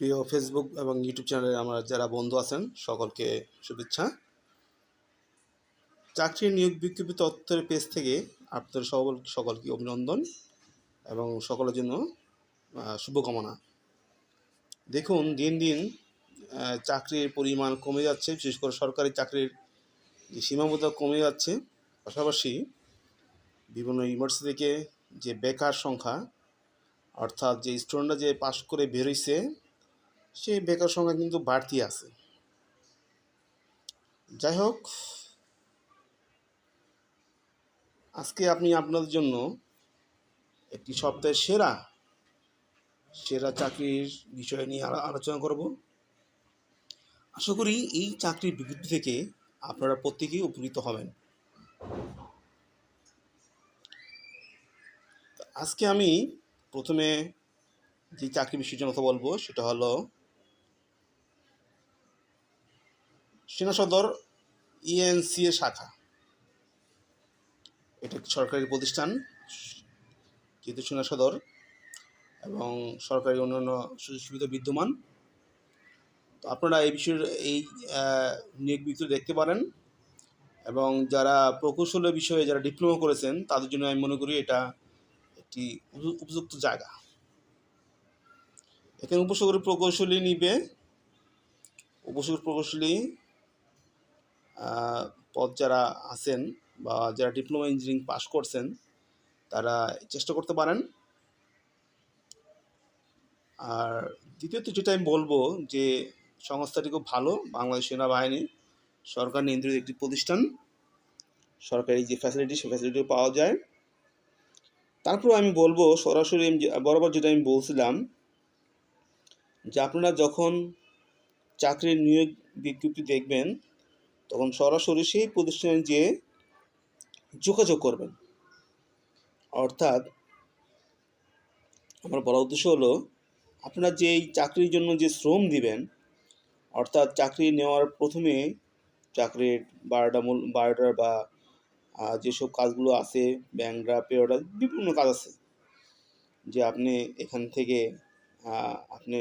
প্রিয় ফেসবুক এবং ইউটিউব চ্যানেলে আমার যারা বন্ধু আছেন, সকলকে শুভেচ্ছা। চাকরি নিয়োগ বিজ্ঞপ্তি তথ্যের পেজ থেকে আপনাদের সকল, সকলকে অভিনন্দন এবং সকলের জন্য শুভকামনা। দেখুন, দিন দিন চাকরির পরিমাণ কমে যাচ্ছে, বিশেষ করে সরকারি চাকরির যে সীমাবদ্ধতা কমে যাচ্ছে। পাশাপাশি বিভিন্ন ইউনিভার্সিটি থেকে যে বেকার সংখ্যা, অর্থাৎ যে স্টুডেন্টরা যে পাশ করে বেরোইছে সেই বেকার সংখ্যা কিন্তু বাড়তি আছে। যাই হোক, আজকে আপনি আপনাদের জন্য একটি সপ্তাহের সেরা সেরা চাকরির বিষয় নিয়ে আলো- আলোচনা করব। আশা করি এই চাকরির বিজ্ঞপ্তি থেকে আপনারা প্রত্যেকেই উপকৃত হবেন। আজকে আমি প্রথমে যে চাকরি বিষয়ের জন্য কথা বলব, সেটা হলো সদর ইএনসি শাখা। এটা সরকারি প্রতিষ্ঠান, যেহেতু সদর এবং সরকারি অন্যান্য সুযোগ সুবিধা বিদ্যমান। তো আপনারা এই বিষয়ের এই নিয়োগ বিজ্ঞপ্তি দেখতে পারেন এবং যারা প্রকৌশলের বিষয়ে যারা ডিপ্লোমা করেছেন, তাদের জন্য আমি মনে করি এটা একটি উপযুক্ত জায়গা। এখানে উপসাগর প্রকৌশলী নিবে উপসাগর প্রকৌশলী পদ যারা আছেন বা যারা ডিপ্লোমা ইঞ্জিনিয়ারিং পাস করছেন, তারা চেষ্টা করতে পারেন। আর দ্বিতীয়ত যেটা আমি বলব যে, সংস্থাটি খুব ভালো, বাংলাদেশ সেনাবাহিনী সরকার নিয়ন্ত্রিত একটি প্রতিষ্ঠান। সরকারি যে ফ্যাসিলিটি সে ফ্যাসিলিটিও পাওয়া যায়। তারপর আমি বলব সরাসরি বরাবর যেটা আমি বলছিলাম যে, আপনারা যখন চাকরির নিয়োগ বিজ্ঞপ্তি দেখবেন তখন সরাসরি সেই প্রতিষ্ঠানে যেয়ে যোগাযোগ করবেন। অর্থাৎ আমার বলার উদ্দেশ্য হলো, আপনারা যে এই চাকরির জন্য যে শ্রম দিবেন, অর্থাৎ চাকরি নেওয়ার প্রথমে চাকরির বারোটা মূল বারোটার বা যেসব কাজগুলো আছে, ব্যাংকরা পেরোটা বিভিন্ন কাজ আছে। যে আপনি এখান থেকে আপনি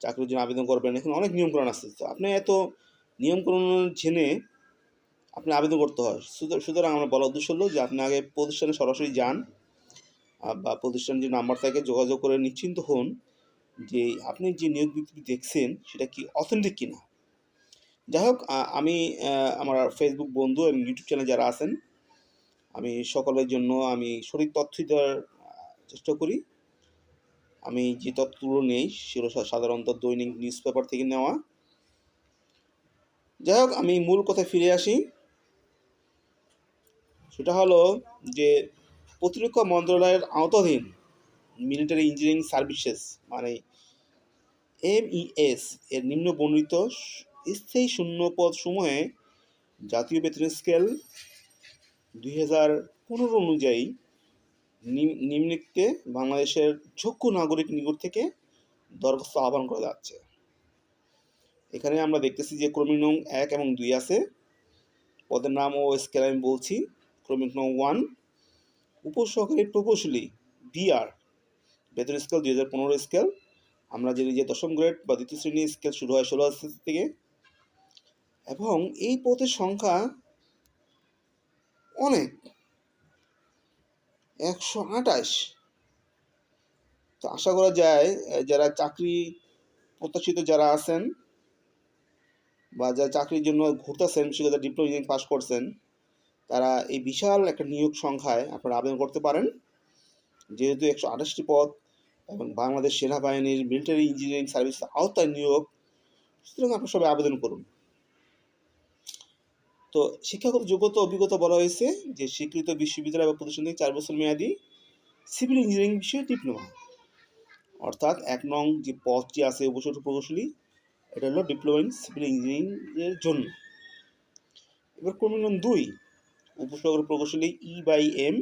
চাকরির জন্য আবেদন করবেন, এখানে অনেক নিয়মকানুন আছে। তো আপনি এত নিয়মকানুন জেনে আপনি আবেদন করতে হয়। সুতরাং আমার বলার উদ্দেশ্য হলো যে আপনি আগে প্রতিষ্ঠানে সরাসরি যান বা প্রতিষ্ঠানের যে নাম্বার থাকে যোগাযোগ করে নিশ্চিন্ত হন যে আপনি যে নিয়োগ বিজ্ঞপ্তি দেখছেন সেটা কি অথেন্টিক কিনা। যাই হোক আমি আমার ফেসবুক বন্ধু এবং ইউটিউব চ্যানেল যারা আছেন, আমি সকলের জন্য আমি সঠিক তথ্য দেওয়ার চেষ্টা করি। আমি যে তথ্যগুলো নেই সেগুলো সাধারণত দৈনিক নিউজ পেপার থেকে নেওয়া। যাই হোক, আমি মূল কথায় ফিরে আসি। সেটা হলো যে প্রতিরক্ষা মন্ত্রণালয়ের আওতাধীন মিলিটারি ইঞ্জিনিয়ারিং সার্ভিসেস মানে এমইএস এর নিম্ন বর্ণিত স্থায়ী শূন্য পদ সমূহে জাতীয় বেতন স্কেল দুই হাজার পনেরো অনুযায়ী নিম- নিম্নোক্তে বাংলাদেশের যোগ্য নাগরিক নিকট থেকে দরখাস্ত আহ্বান করা যাচ্ছে। এখানে আমরা দেখতেছি যে ক্রমিক নং এক এবং দুই আছে। পদের নাম ও স্কেল আমি বলছি। ক্রমিক নং ওয়ান। উপসহকারী প্রকৌশলী বিআর বেতন স্কেল দুই হাজার পনেরো স্কেল আমরা জানি যে দশম গ্রেড বা দ্বিতীয় শ্রেণি স্কেল শুরু হয় ষোলো থেকে। এবং এই পদের সংখ্যা অনেক। একশো আঠাশ। তো আশা করা যায় যারা চাকরি প্রত্যাশিত যারা আছেন বা যারা চাকরির জন্য ঘুরতেছেন করে ডিপ্লোমা ইঞ্জিনিয়ারিং পাস করছেন, তারা এই বিশাল একটা নিয়োগ সংখ্যায় আপনারা আবেদন করতে পারেন। যেহেতু একশো আঠাশটি পদ এবং বাংলাদেশ সেনাবাহিনীর মিলিটারি ইঞ্জিনিয়ারিং সার্ভিস আওতায় নিয়োগ, সুতরাং আপনারা সবাই আবেদন করুন। তো শিক্ষাগত যোগ্যতা অভিজ্ঞতা বলা হয়েছে যে স্বীকৃত বিশ্ববিদ্যালয় বা প্রতিষ্ঠান থেকে চার বছর মেয়াদি সিভিল ইঞ্জিনিয়ারিং বিষয়ে ডিপ্লোমা অর্থাৎ এক নং যে পদটি আছে উপসর প্রকৌশলী এটা হলো ডিপ্লোমা ইন সিভিল ইঞ্জিনিয়ারিংয়ের জন্য। এবার ক্রমিক নং দুই, উপসাগর প্রকৌশলী ই বাই এম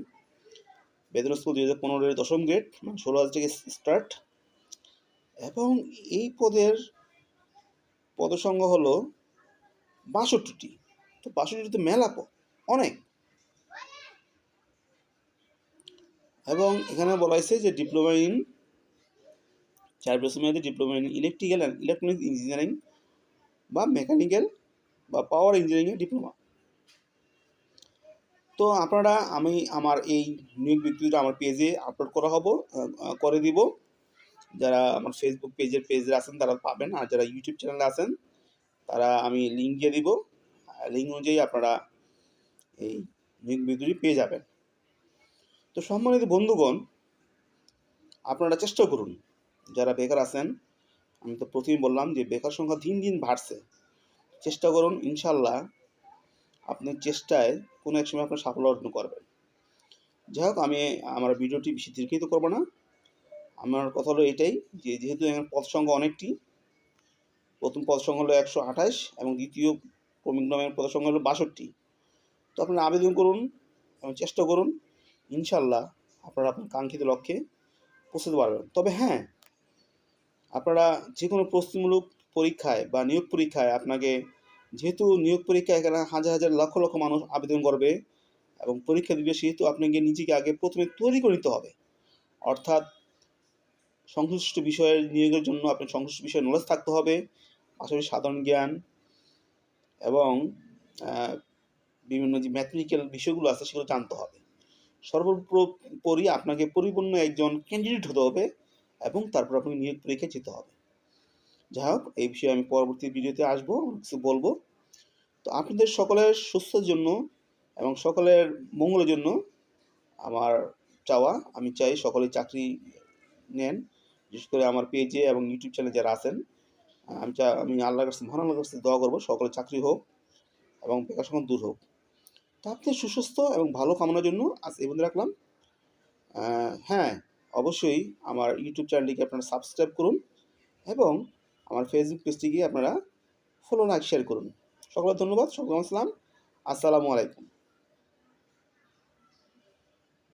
বেতন স্কুল দুই হাজার পনেরোর দশম গ্রেড মানে ষোলো হাজার থেকে স্টার্ট এবং এই পদের পদসংখ্যা হলো বাষট্টিটি। তো বাষট্টিটি তো মেলা পদ, অনেক। এবং এখানে বলা হয়েছে যে ডিপ্লোমা ইন চার বছর মেয়াদী diploma in electrical and electronics engineering বা মেকানিক্যাল বা পাওয়ার ইঞ্জিনিয়ারিংয়ের ডিপ্লোমা তো আপনারা, আমি আমার এই নিয়োগ বিজ্ঞপ্তিটা আমার পেজে আপলোড করা হব করে দিব। যারা আমার ফেসবুক পেজের পেজে আছেন, তারা পাবেন। আর যারা ইউটিউব চ্যানেলে আছেন, তারা আমি লিঙ্ক দিয়ে দিব। লিঙ্ক অনুযায়ী আপনারা এই নিয়োগ বিজ্ঞপ্তি পেয়ে যাবেন। তো সম্মানিত বন্ধুগণ, আপনারা চেষ্টা করুন। যারা বেকার আছেন, আমি তো প্রথমেই বললাম যে বেকার সংখ্যা দিন দিন বাড়ছে। চেষ্টা করুন ইনশাল্লাহ আপনার চেষ্টায় কোনো এক সময় আপনার সাফল্য অর্জন করবেন। যাই হোক, আমি আমার ভিডিওটি বেশি দীর্ঘিত করব না। আমার কথা হলো এটাই যে যেহেতু এখানে পদ সংখ্যা অনেকটি, প্রথম পদ সংখ্যা হলো একশো আঠাশ এবং দ্বিতীয় ক্রমিক নামের পদ সংখ্যা হলো বাষট্টি। তো আপনারা আবেদন করুন, এবং চেষ্টা করুন ইনশাল্লাহ আপনারা আপনার কাঙ্ক্ষিত লক্ষ্যে পৌঁছতে পারবেন। তবে হ্যাঁ আপনারা যে কোনো প্রস্তুতিমূলক পরীক্ষায় বা নিয়োগ পরীক্ষায় আপনাকে, যেহেতু নিয়োগ পরীক্ষায় এখানে হাজার হাজার লক্ষ লক্ষ মানুষ আবেদন করবে এবং পরীক্ষা দিবে, সেহেতু আপনাকে নিজেকে আগে প্রথমে তৈরি করে নিতে হবে। অর্থাৎ সংশ্লিষ্ট বিষয়ের নিয়োগের জন্য আপনার সংশ্লিষ্ট বিষয়ে নলেজ থাকতে হবে, পাশাপাশি সাধারণ জ্ঞান এবং বিভিন্ন যে ম্যাথমেটিক্যাল বিষয়গুলো আছে সেগুলো জানতে হবে। সর্বোপরি আপনাকে পরিপূর্ণ একজন ক্যান্ডিডেট হতে হবে। এবং তারপর আপনাকে নিয়োগ পরীক্ষায় যেতে হবে। যাই হোক, এই বিষয়ে আমি পরবর্তী ভিডিওতে আসব, কিছু বলব। তো আপনাদের সকলের সুস্থতার জন্য এবং সকলের মঙ্গলের জন্য আমার চাওয়া, আমি চাই সকলে চাকরি নেন, বিশেষ করে আমার পেজে এবং ইউটিউব চ্যানেলে যারা আছেন। আমি চা, আমি আল্লাহর কাছে, মহান আল্লাহর কাছে দোয়া করব, সকলে চাকরি হোক এবং বেকার সংখ্যা দূর হোক। তো আপনি সুস্বাস্থ্য এবং ভালো কামনার জন্য আজ এই বন্ধু রাখলাম। হ্যাঁ অবশ্যই আমার ইউটিউব চ্যানেলটিকে আপনারা সাবস্ক্রাইব করুন এবং আমার ফেসবুক পেজটিকে আপনারা ফলো লাইক শেয়ার করুন। সকলের ধন্যবাদ সকল আসসালাম। আসসালামু আলাইকুম।